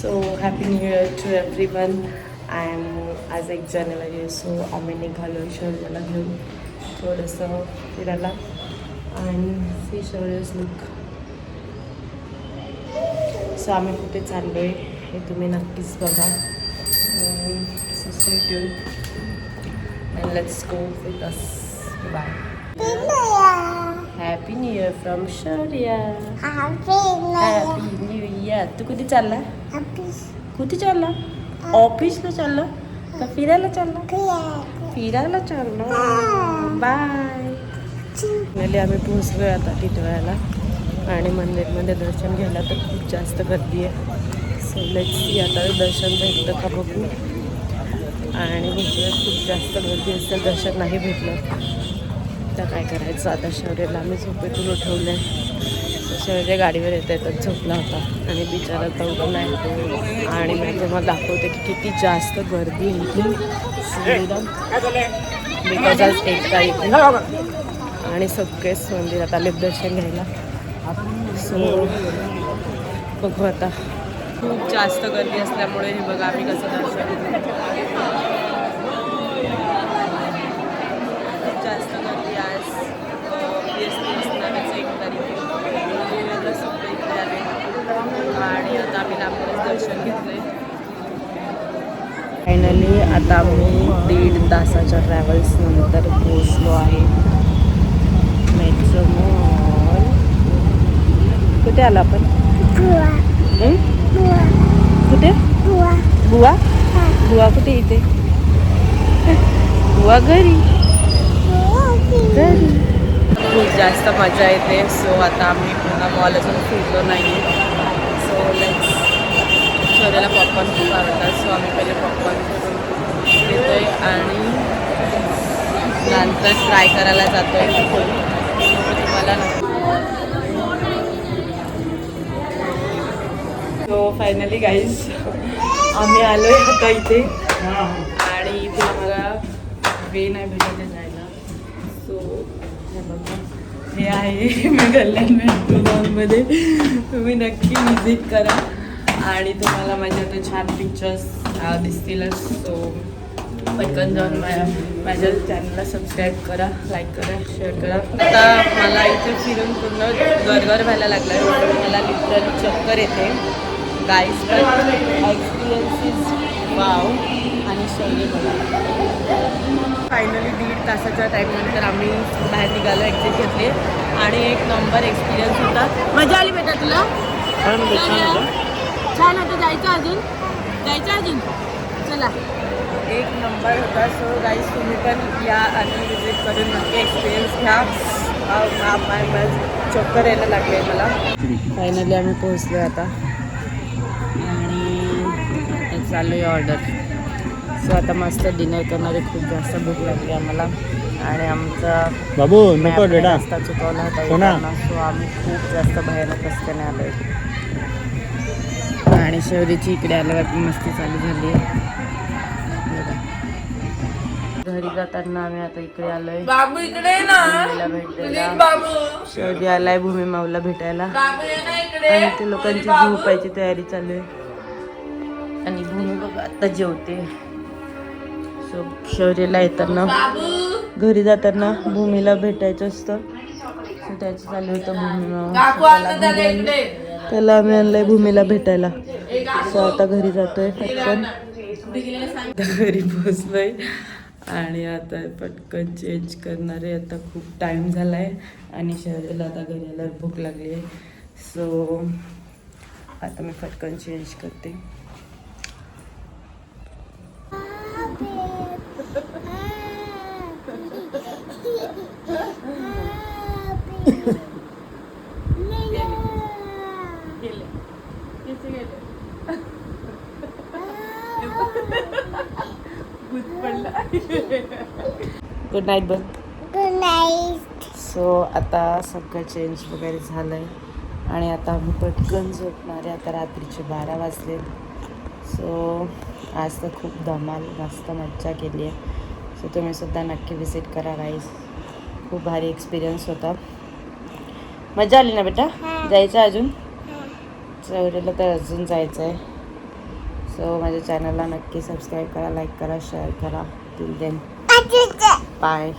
So happy new year to everyone I am आज एक जानेवारी आहे सो आम्ही निघालो शौर्याला घेऊन थोडंसं फिरायला आणि सी शौर्यस लुक सो आम्ही कुठे चाललो आहे हे तुम्ही नक्कीच बघा so stay tune and let's go with us bye happy new year from Shaurya happy new year तू कुठे चालला? कुठे चालला? ऑफिसला चालला? का फिरायला चालला? फिरायला. चाललो. बाय. आम्ही पोहोचलो आहे आता टिटवाळ्याला आणि मंदिरमध्ये दर्शन घ्यायला तर खूप जास्त गर्दी आहे. सो आता दर्शन भेटतं का बघू. आणि भेटलं खूप जास्त गर्दी असेल दर्शन नाही भेटलं. तर काय करायचं? आता शौर्याला आम्ही झोपेतून उठवलं आहे शौर्य गाडीवर येता येतात झोपला होता आणि बिचारा तर नाही आणि मी तुम्हाला दाखवते की किती जास्त गर्दी इथे बिकॉज आज एक तारीख. आणि सगळेच मंदिरात आले दर्शन घ्यायला. सो बघू आता. खूप जास्त गर्दी असल्यामुळे हे बघा आम्ही कसं दर्शन खूप जास्त गर्दी आज वीस तीस नव्याचं एक तारीख आहे. सगळे इकडे आले आणि आता आम्ही लांबूनच दर्शन घेतलंय. फायनली आता आम्ही दीड तासाच्या ट्रॅव्हल्स नंतर पोचलो आहे. मेट्रो मॉल कुठे आलो आपण? हं? कुठे? बुवा. बुवा? कुठे इथे? बुवा घरी. घरी. खूप जास्त मजा येते. सो आता आम्ही पुन्हा मॉल अजून फिरलो नाही सो लेट्स शोधायला पॉपकॉर्न खूप आवडतात सो आम्ही पहिले पॉपकॉर्न घेतो आहे आणि नंतर ट्राय करायला जातो आहे तुम्हाला सो फायनली गाईज आम्ही आलो आहे आता इथे. आणि इथे आम्हाला वे नाही भेटत आहे जायला. सो हे आहे मी कल्याण मेट्रोमध्ये तुम्ही नक्की विजिट करा. आणि तुम्हाला माझे आता छान पिक्चर्स दिसतीलच. सो पटकन जाऊन माझ्या माझ्या चॅनलला सबस्क्राईब करा लाईक करा शेअर करा. आता मला इथे फिरून पूर्ण गरगर व्हायला लागला आहे. मला लिटर चक्कर येते. गाईस तर एक्सपिरियन्स इज वाव आणि शैली बघा. फायनली दीड तासाच्या टाईमनंतर आम्ही बाहेर निघालो एक्झिट घेतली. आणि एक नंबर एक्सपिरियन्स होता. मजा आली बेटा तुला? छान होतं जायचं अजून? जायचं अजून? चला. एक नंबर होता. सो गाईज तुम्ही पण या आणि विजिट करून नक्की एक्सपिरियन्स घ्या. चक्कर यायला लागले मला. फायनली आम्ही पोहोचलो आता. आणि आता चालू आहे ऑर्डर सो आता मस्त डिनर करणारे खूप जास्त भूक लागली आम्हाला. आणि आमचा बाबू नको रस्ता चुकवला होता हो. सो आम्ही खूप जास्त भयानक रस्त्याने आलोय. आणि शौरीची इकडे आल्यावर मस्ती चालू झाली. घरी जाताना आम्ही आता इकडे आलोय. बाबू इकडे ये ना. भूमीला भेट प्लीज द्यायला बाबू. शौर्य आलाय भूमी माऊला भेटायला. बाबू ये ना इकडे. आणि ते लोकांची झोपायची तयारी चालू आहे. आणि भूमी बघा आता जेवते. सो शौर्यला येताना घरी जाताना भूमीला भेटायचं असतं. त्याचं चालू होतं भूमी माऊ. त्याला आणलं आम्ही आणलंय भूमीला भेटायला. सो आता घरी जातोय पटकन. आता घरी पोचलोय आणि आता पटकन चेंज करणार आहे. आता खूप टाईम झाला आहे आणि शहराला आता घरी आल्यावर भूक लागली आहे सो आता मी पटकन चेंज करते. गुड नाईट बघ सो आता सगळं चेंज वगैरे झालं आहे आणि आता आम्ही पटकन झोपणार आहे. आता रात्रीचे बारा वाजले. सो आज तर खूप धमाल मस्त मज्जा केली आहे. सो तुम्ही सुद्धा नक्की विजिट करा गाईज खूप भारी एक्सपिरियन्स होता. मजा आली ना बेटा? जायचं अजून? चौऱ्याला तर अजून जायचं आहे. सो माझ्या चॅनलला नक्की सबस्क्राईब करा लाईक करा शेअर करा. Till then bye